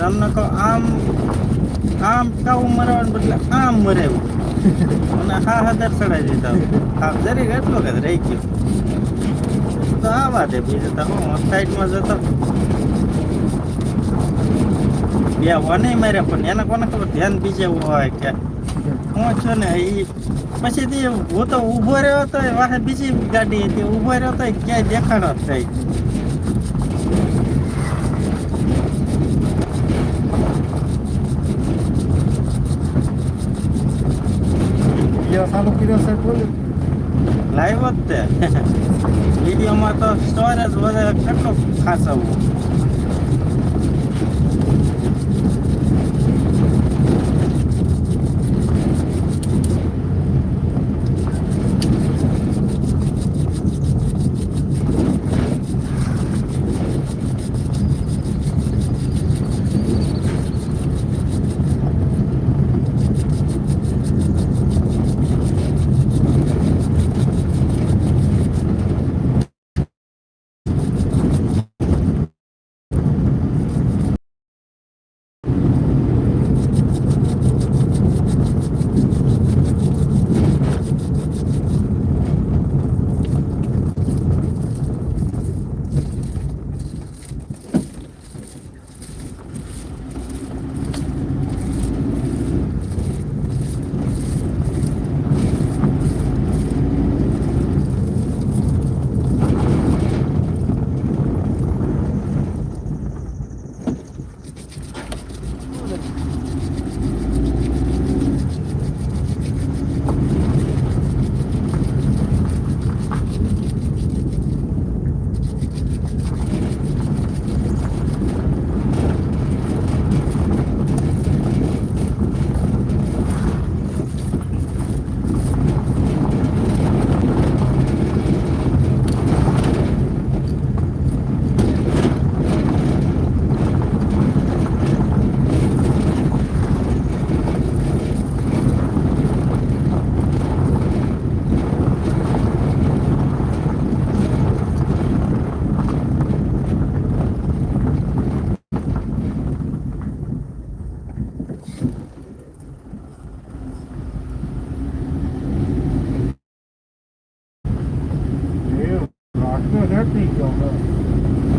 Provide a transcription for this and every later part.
તમને કહો, આમ આમ કાવું મરાવવાનું બદલે આમ મરાવ્યું અને હા હજાર ચડાવી દીધા હા, જરી એટલો જ રહી ગયો. તો આ વાત બીજું તો હું સાઈડમાં જતો. બે વને માર્યા, પણ એને કોને ખબર, ધ્યાન બીજે હોય કે હું છો ને એ પછી તે હું તો ઊભો રહ્યો હતો વાહે બીજી ગાડી હતી, ઊભો રહ્યો તો ક્યાંય દેખાડો જ થઈ વીડિયો ચાલુ કર્યો છે બોલ. લાઈવ જ તે. વિડીયોમાં તો સ્ટોરેજ વધારે કેટલો ખાસ એવું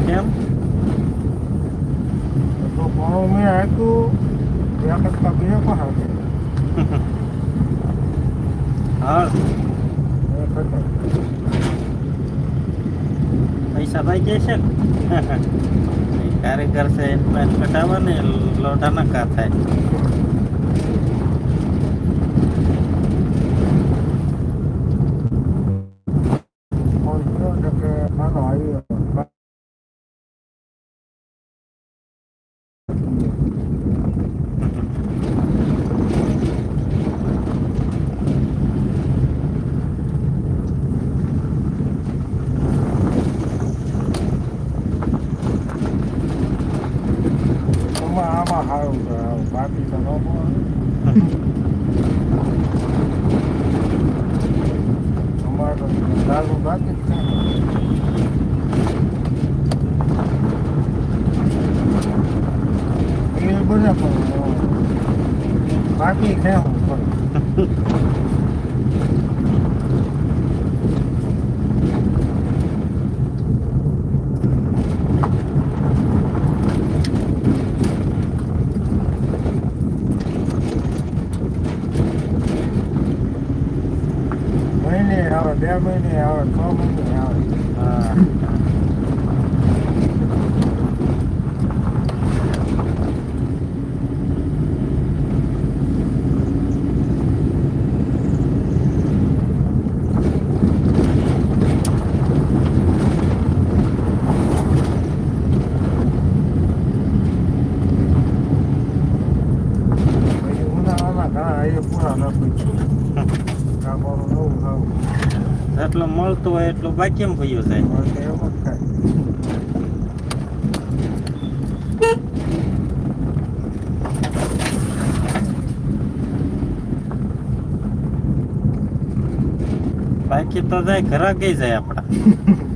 કેમ? તો ઘણું મેં આપ્યું. એક ટકા બે પાસે હા. એક ટકા. પૈસા ભાઈ જાય છે? ને કારીગર છે એને કટાવે ને લોટા નકા થાય ફોન કર્યો છે કે હાલો આવી આમાં આમાં સારું છે આવું. બાકી તો ન પડે. અમારે તો ચાલુ બાકી છે. એ બધા પણ બાકી છે હું પણ મહિને આવે બે મહિને આવે છ મહિને આવે હા પછી ઉનાળાના ઘણા એ પૂરા ન પૂછ્યું કાપવાનું નવું થવું જેટલું મળતો હોય એટલું બાકી એમ ભયું જાય. બાકી તો જાય, ઘરા ગઈ જાય આપડા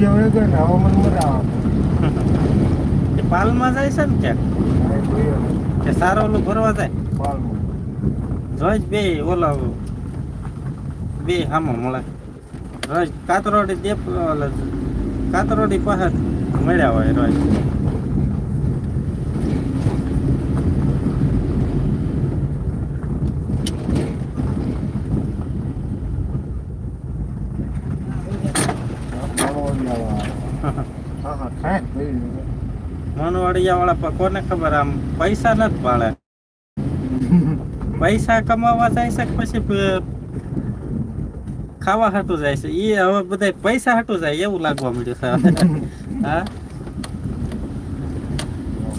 પણ વિજય ને મજા પાલમાં જાય છે ને ક્યાંક? કે સારો ઓલું ભરવા જાય? પાલમાં. રોજ બે ઓલા બે હામો મળે. રોજ કાતરોડી દેપ ઓલા કાતરોડી પાસે મળ્યા હોય રોજ. આ પાલવાળિયાવાળા. હા, હા, થાય જ ભાઈ. મનવાડિયા વાળા પર કોને ખબર આમ? પૈસા નથી પાડે. પૈસા કમાવા જાય છે પછી ખાવા હાટું જાય છે? એ હવે બધા પૈસા હાટું જાય એવું લાગવા મળ્યું છે હા?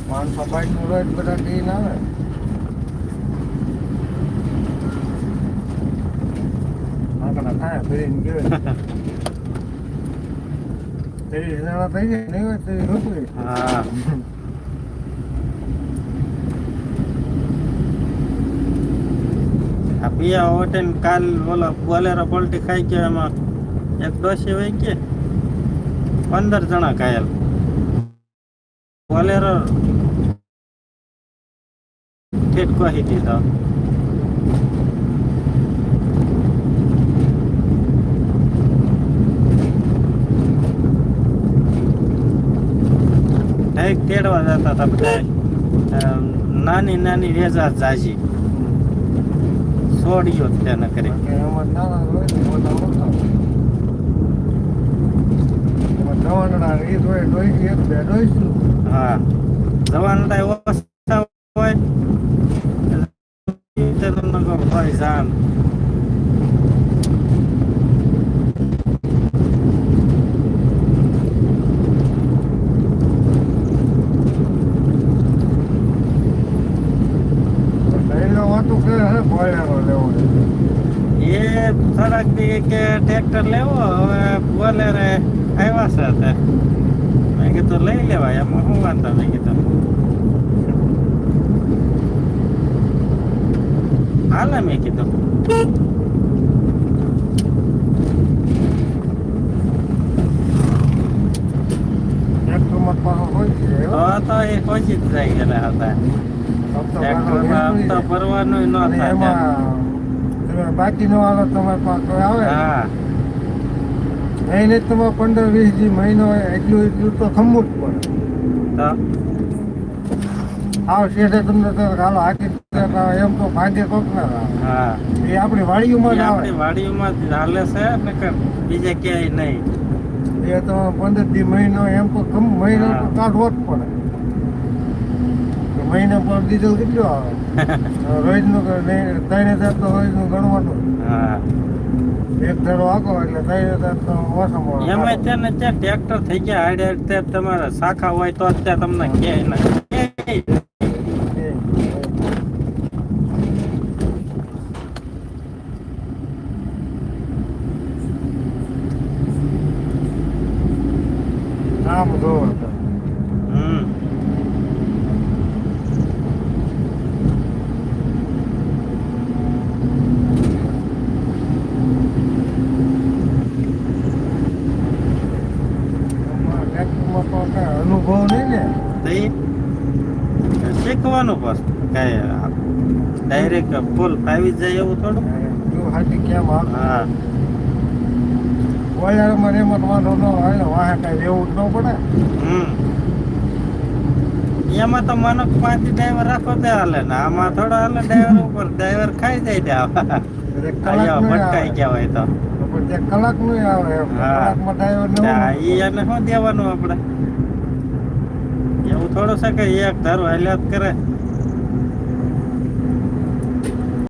પાંચસો નું રોજ બધા ટીન આવે. તેરી જણા થઈ આ પિયા હોટેલ કાલ ઓલા બોલેરો પલટી ખાઈ ગયો, એમાં એક ડોસી હોય કે પંદર જણા ઘાયલ. બોલેરો દીધો. ઠેક તેડવા જતા હતા બધા. નાની નાની વેજા જાજી. છોડ્યો તેને કરી જવાનડા હા. જવાનું ટાઈમ ઓછા હોય. તે તમને કહું, ભાઈ જાન લઈને વાતું કરે હે ભોળ્યાનો લેવો છે. એ થોડાક દી કે ટ્રેક્ટર લેવો હવે બોલેરે આવ્યા છે તે. મેં કીધું લઈ લેવાય એમાં શું વાંધો? મેં કીધું હાલે મેં કીધું. તો એ પહોંચી જ જાય ગયેલા હતા. ટ્રેક્ટરમાં તો ભરવાનું ન થાય. બાકી નો આવે તમારે પાસે આવે. એને તમારે પંદર વીસ દી મહિનો એટલું એટલું તો ખમવું જ પડે આવ શેઠે તમને તો હાલો હાકી એમ તો ભાગ્ય કોક ના આવે. એ આપણી વાડીઓમાં જ આવે. વાડીઓમાં જ હાલે છે બીજે ક્યાંય નહીં. એ તો પંદર દી મહિનો એમ તો મહિનો. કાઢવો જ પડે. મહિને પર ડીઝલ કેટલું આવે? રોજનું ત્રણ હજાર તો રોજનું ગણવાનું. હા. એક ધરો આખો એટલે ત્રણ હજાર તો ઓછા. એમાં છે ને ત્યાં ટ્રેક્ટર થઈ ગયા હાડે હાડે તમારે શાખા હોય તો અત્યારે તમને ના આમ જોવો તો. હમ એમાં ટ્રેક્ટરમાં તો કાંઈ અનુભવ નહીં ને? તો શીખવાનું બસ કઈ ડાયરેક્ટ ફૂલ ફાવી જાય એવું થોડું? જો હાથી કેમ હા. ઓયાળમાં એમાં વાંધો ન આવે ને વાહે કાંઈ જ ન પડે. હમ. એમાં તો મને પાંચ ડ્રાઈવર રાખો તે હાલે ને આમાં થોડા હાલે ડ્રાઈવર ઉપર ડ્રાઈવર ખાઈ જાય ત્યાં. ભટકાઈ ગયા હોય તો. કલાકનું આવે કલાકમાં ડ્રાઈવર ને એને શું દેવાનું આપણે થોડું છે કે એક ધારું હાલ્યા જ કરે.